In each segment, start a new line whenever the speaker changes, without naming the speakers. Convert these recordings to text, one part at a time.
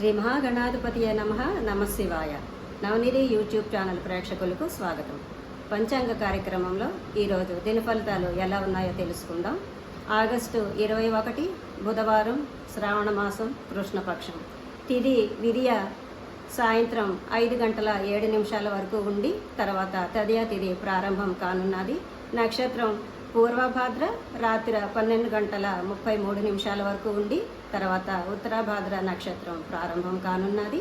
శ్రీ మహాగణాధిపతి నమ. నమశివాయ. నవనిధి YouTube channel ప్రేక్షకులకు స్వాగతం. పంచాంగ కార్యక్రమంలో ఈరోజు దిన ఫలితాలు ఎలా ఉన్నాయో తెలుసుకుందాం. ఆగస్టు ఇరవై ఒకటి బుధవారం శ్రావణ మాసం కృష్ణపక్షం. తిది విరియ సాయంత్రం ఐదు గంటల ఏడు నిమిషాల వరకు ఉండి తర్వాత తదియా తిది ప్రారంభం కానున్నది. నక్షత్రం పూర్వభాద్ర రాత్రి పన్నెండు గంటల ముప్పై మూడు నిమిషాల వరకు ఉండి తర్వాత ఉత్తరాభాద్ర నక్షత్రం ప్రారంభం కానున్నది.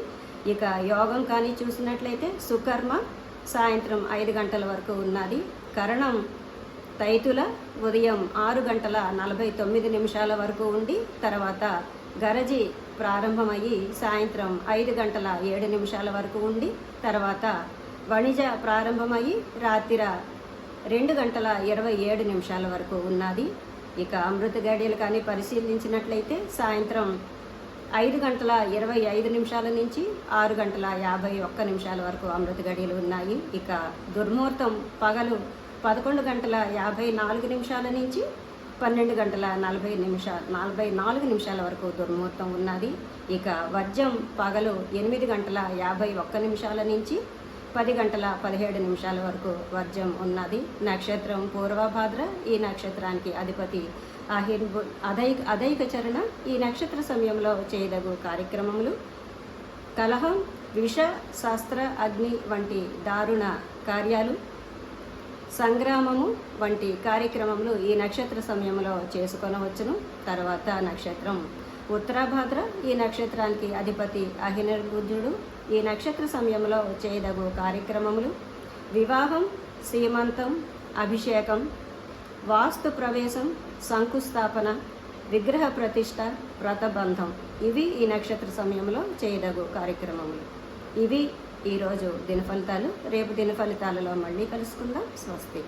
ఇక యోగం కానీ చూసినట్లయితే సుకర్మ సాయంత్రం ఐదు గంటల వరకు ఉన్నది. కరణం తైతుల ఉదయం ఆరు గంటల నలభై తొమ్మిది నిమిషాల వరకు ఉండి తర్వాత గరజి ప్రారంభమయ్యి సాయంత్రం ఐదు గంటల ఏడు నిమిషాల వరకు ఉండి తర్వాత వణిజ ప్రారంభమయ్యి రాత్రి రెండు గంటల ఇరవై ఏడు నిమిషాల వరకు ఉన్నది. ఇక అమృత గడియలు కానీ పరిశీలించినట్లయితే సాయంత్రం ఐదు గంటల ఇరవై ఐదు నిమిషాల నుంచి ఆరు గంటల యాభై ఒక్క నిమిషాల వరకు అమృత గడియలు ఉన్నాయి. ఇక దుర్ముహూర్తం పగలు పదకొండు గంటల యాభై నాలుగు నిమిషాల నుంచి పన్నెండు గంటల నలభై నిమిషాల నలభై నాలుగు నిమిషాల వరకు దుర్ముహూర్తం ఉన్నది. ఇక వర్జం పగలు ఎనిమిది గంటల యాభై ఒక్క నిమిషాల నుంచి పది గంటల పదిహేడు నిమిషాల వరకు వర్జం ఉన్నది. నక్షత్రం పూర్వభాద్ర ఈ నక్షత్రానికి అధిపతి అహిర్భు అదై అదైక చరణ. ఈ నక్షత్ర సమయంలో చేయదగు కార్యక్రమములు కలహం విష శాస్త్ర అగ్ని వంటి దారుణ కార్యాలు సంగ్రామము వంటి కార్యక్రమములు ఈ నక్షత్ర సమయంలో చేసుకొనవచ్చును. తర్వాత నక్షత్రం ఉత్తరాభాద్ర ఈ నక్షత్రానికి అధిపతి అహినర్బుద్ధుడు ఈ నక్షత్ర సమయంలో చేయదగు కార్యక్రమములు వివాహం సీమంతం అభిషేకం వాస్తు ప్రవేశం శంకుస్థాపన విగ్రహ ప్రతిష్ట వ్రతబంధం ఇవి ఈ నక్షత్ర సమయంలో చేయదగు కార్యక్రమములు. ఇవి ఈరోజు దినఫలితాలు. రేపు దినఫలితాలలో మళ్ళీ కలుసుకుందాం. స్వస్తి.